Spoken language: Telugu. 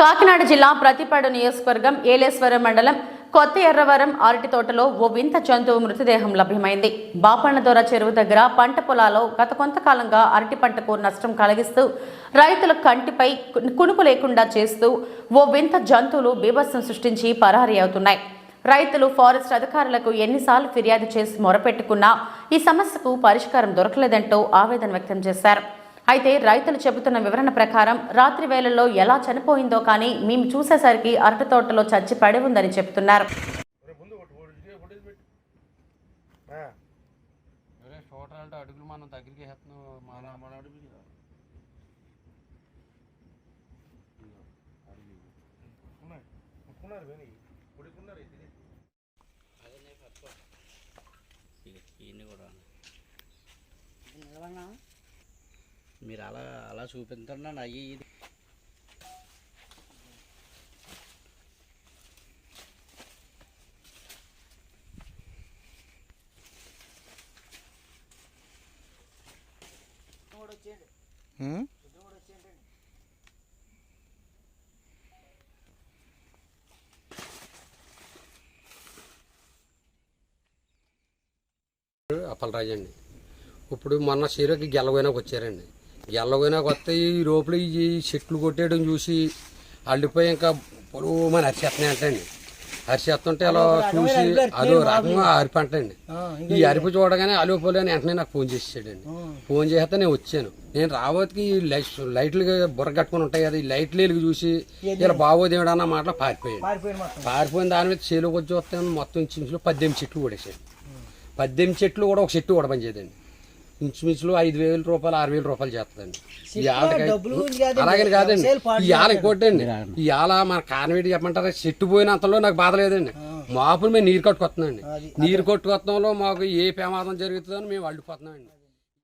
కాకినాడ జిల్లా ప్రతిపాడు నియోజకవర్గం ఏలేశ్వరం మండలం కొత్త ఎర్రవరం అరటి తోటలో ఓ వింత జంతువు మృతదేహం లభ్యమైంది. బాపన్నదొర చెరువు దగ్గర పంట పొలాల్లో గత కొంతకాలంగా అరటి పంటకు నష్టం కలిగిస్తూ రైతుల కంటిపై కునుకు లేకుండా చేస్తూ ఓ వింత జంతువులు బీభత్సం సృష్టించి పరారీ అవుతున్నాయి. రైతులు ఫారెస్ట్ అధికారులకు ఎన్నిసార్లు ఫిర్యాదు చేసి మొరపెట్టుకున్నా ఈ సమస్యకు పరిష్కారం దొరకలేదంటూ ఆవేదన వ్యక్తం చేశారు. అయితే రైతులు చెబుతున్న వివరణ ప్రకారం రాత్రి వేళల్లో ఎలా చనిపోయిందో కానీ మేము చూసేసరికి అరటి తోటలో చచ్చి పడి ఉందని చెబుతున్నారు అడుగు కూడా. మీరు అలా అలా చూపించండి అయ్యి ఇది. అప్పలరాజు అండి ఇప్పుడు మొన్న చీరకి గెలవైనాకి వచ్చారండి. గెలవైనాకి వస్తే ఈ లోపల ఈ చెట్లు కొట్టేయడం చూసి అల్లిపోయి ఇంకా పొడవు మన అరిచేస్తున్నాయి అంటండి. అరిచేస్తుంటే అలా చూసి అదో రకంగా అరిపంటండి ఈ అరిపి చూడగానే అలిపోలే అని వెంటనే నాకు ఫోన్ చేసాడండి ఫోన్ చేస్తే నేను వచ్చాను. నేను రాబోతుకి లైట్ లైట్లు బుర్ర కట్టుకుని ఉంటాయి కదా ఈ లైట్లు వెలుగు చూసి ఇలా బాగోదేవుడు అన్న మాటలో పారిపోయాడు. పారిపోయిన దాని మీద చేలోకి వచ్చి వస్తే మొత్తం ఇంచుమించులో పద్దెనిమిది చెట్లు కొడేసాడు పద్దెనిమిది చెట్లు కూడా ఒక చెట్టు కూడా పనిచేయదండి. ఇంచుమించులో ఐదు వేల రూపాయలు ఆరు వేల రూపాయలు చేస్తుందండి. అలాగని కాదండి ఈ ఆల ఇంకోటండి ఈ ఆల మన కారణం చెప్పమంటారా చెట్టు పోయినంతలో నాకు బాధ లేదండి. మాపులు మేము నీరు కట్టుకొస్తున్నాండి నీరు కట్టుకొత్తంలో మాకు ఏ ప్రమాదం జరుగుతుందో మేము అడ్డుపోతున్నామండి